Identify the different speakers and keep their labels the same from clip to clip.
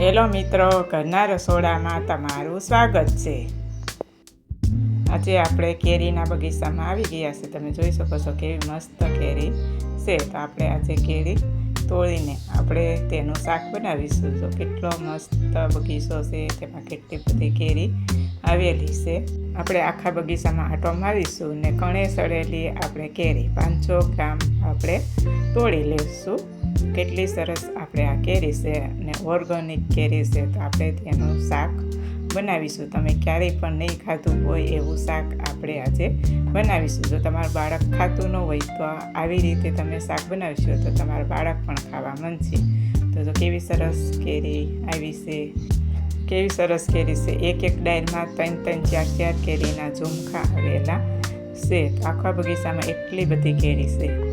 Speaker 1: Hello મિત્રો. ઘરના રસોડામાં તમારું સ્વાગત છે. આજે આપણે કેરીના બગીચામાં આવી ગયા છે. તમે જોઈ શકો છો કેવી મસ્ત કેરી છે. તો આપણે આજે કેરી તોડીને આપણે તેનું શાક બનાવીશું. જો કેટલો મસ્ત બગીચો છે. તેમાં કેટલી બધી કેરી આવેલી છે. આપણે આખા બગીચામાં આટો મારીશું ને કણે સડેલી આપણે કેરી પાંચસો ગ્રામ આપણે તોડી લઈશું. કેટલી સરસ આપણે આ કેરી છે અને ઓર્ગેનિક કેરી છે તો આપણે તેનું શાક બનાવીશું. તમે ક્યારેય પણ નહીં ખાધું હોય એવું શાક આપણે આજે બનાવીશું. જો તમારું બાળક ખાતું ન હોય તો આવી રીતે તમે શાક બનાવશો તો તમારું બાળક પણ ખાવા મનશે તો કેવી સરસ કેરી આવી છે, કેવી સરસ કેરી છે. એક એક ડાયરમાં ત્રણ ત્રણ ચાર ચાર કેરીના ઝુમખા આવેલા છે. આખા બગીચામાં એટલી બધી કેરી છે.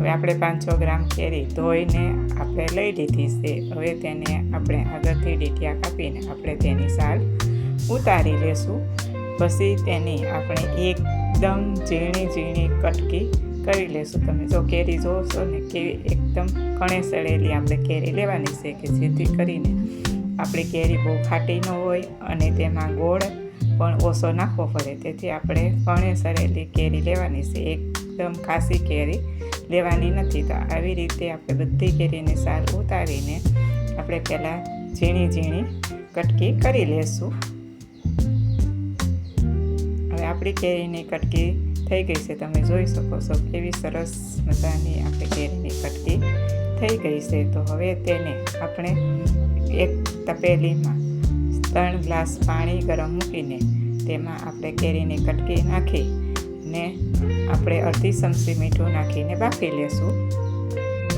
Speaker 1: હવે આપણે પાંચસો ગ્રામ કેરી ધોઈને આપણે લઈ લીધી છે. હવે તેને આપણે આગળથી ડીટિયા કાપીને આપણે તેની સાલ ઉતારી લેશું. પછી તેની આપણે એકદમ ઝીણી ઝીણી કટકી કરી લેશું. તમે જો કેરી જોશો ને કેવી એકદમ કણે સળેલી આપણે કેરી લેવાની છે કે જેથી કરીને આપણી કેરી બહુ ખાટી ન હોય અને તેમાં ગોળ પણ ઓછો નાખવો પડે. તેથી આપણે કણે સળેલી કેરી લેવાની છે. એકદમ ખાસી કેરી લેવાની નથી. તો આવી રીતે આપણે બધી કેરીની સાલ ઉતારીને આપણે પહેલાં ઝીણી ઝીણી કટકી કરી લેશું. હવે આપણી કેરીની કટકી થઈ ગઈ છે. તમે જોઈ શકો છો કેવી સરસ મજાની આપણી કેરીની કટકી થઈ ગઈ છે. તો હવે તેને આપણે એક તપેલીમાં ત્રણ ગ્લાસ પાણી ગરમ મૂકીને તેમાં આપણે કેરીની કટકી નાખી ને આપણે અડધી ચમચી મીઠું નાખીને બાફી લેશું.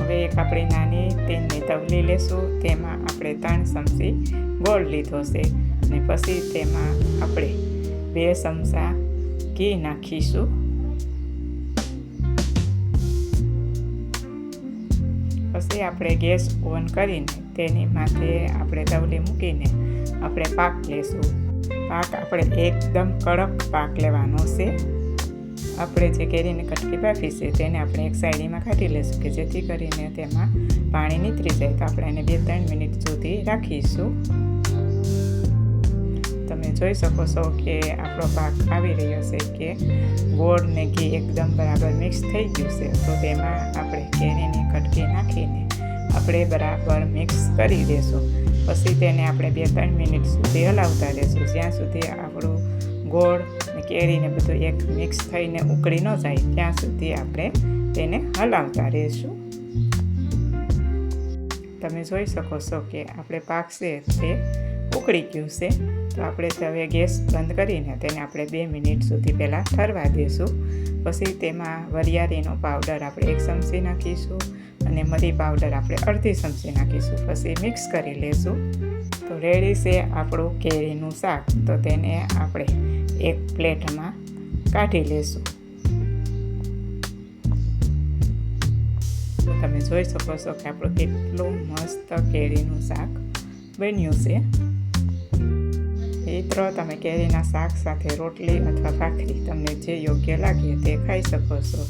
Speaker 1: હવે એક આપણી નાની તેલની તવલી લેશું. તેમાં આપણે ત્રણ ચમચી ગોળ લીધો છે અને પછી તેમાં આપણે બે ચમચા ઘી નાખીશું. પછી આપણે ગેસ ઓન કરીને તેની માથે આપણે તવલી મૂકીને આપણે પાક લેશું. પાક આપણે એકદમ કડક પાક લેવાનો છે. આપણે જે કેરીને કટકી બાફી છે તેને આપણે એક સાઈડીમાં કાઢી લઈશું કે જેથી કરીને તેમાં પાણી નીતરી જાય. તો આપણે એને બે ત્રણ મિનિટ સુધી રાખીશું. તમે જોઈ શકો છો કે આપણો પાક આવી રહ્યો છે કે ગોળ ને ઘી એકદમ બરાબર મિક્સ થઈ ગયું છે. તો તેમાં આપણે કેરીની કટકી નાખીને આપણે બરાબર મિક્સ કરી દઈશું પછી તેને આપણે બે ત્રણ મિનિટ સુધી હલાવતા રહેશું. જ્યાં સુધી આપણું ગોળ કેરીને બધું એક મિક્સ થઈને ઉકળી ન જાય, ત્યાં સુધી આપણે તેને હલાવતા રહીશું. તમે જોઈ શકો છો કે આપણે પાકશે તે ઉકળી ગયું છે. તો આપણે હવે ગેસ બંધ કરીને તેને આપણે બે મિનિટ સુધી પહેલાં ઠરવા દઈશું. પછી તેમાં વરિયાળીનો પાવડર આપણે એક ચમચી નાખીશું અને મરી પાવડર આપણે અડધી ચમચી નાખીશું. પછી મિક્સ કરી લઈશું તો રેડી છે આપણું કેરીનું શાક. તો તેને આપણે એક પ્લેટમાં કાઢી લેશું. તમે જોઈ શકો છો કે આપણું કેટલું મસ્ત કેરીનું શાક બન્યું છે. મિત્રો, તમે કેરીના શાક સાથે રોટલી અથવા ભાખરી તમને જે યોગ્ય લાગે તે ખાઈ શકો છો.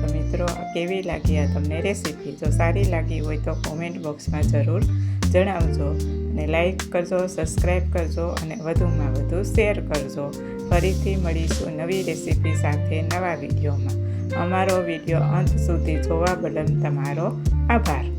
Speaker 1: તો મિત્રો કેવી લાગી આ તમને રેસીપી? જો સારી લાગી હોય તો કોમેન્ટ બોક્સમાં જરૂર જણાવજો અને લાઈક કરજો સબસ્ક્રાઈબ કરજો અને વધુમાં વધુ શેર કરજો. ફરીથી મળીશું નવી રેસીપી સાથે નવા વિડીયોમાં. અમારો વીડિયો અંત સુધી જોવા બદલ તમારો આભાર.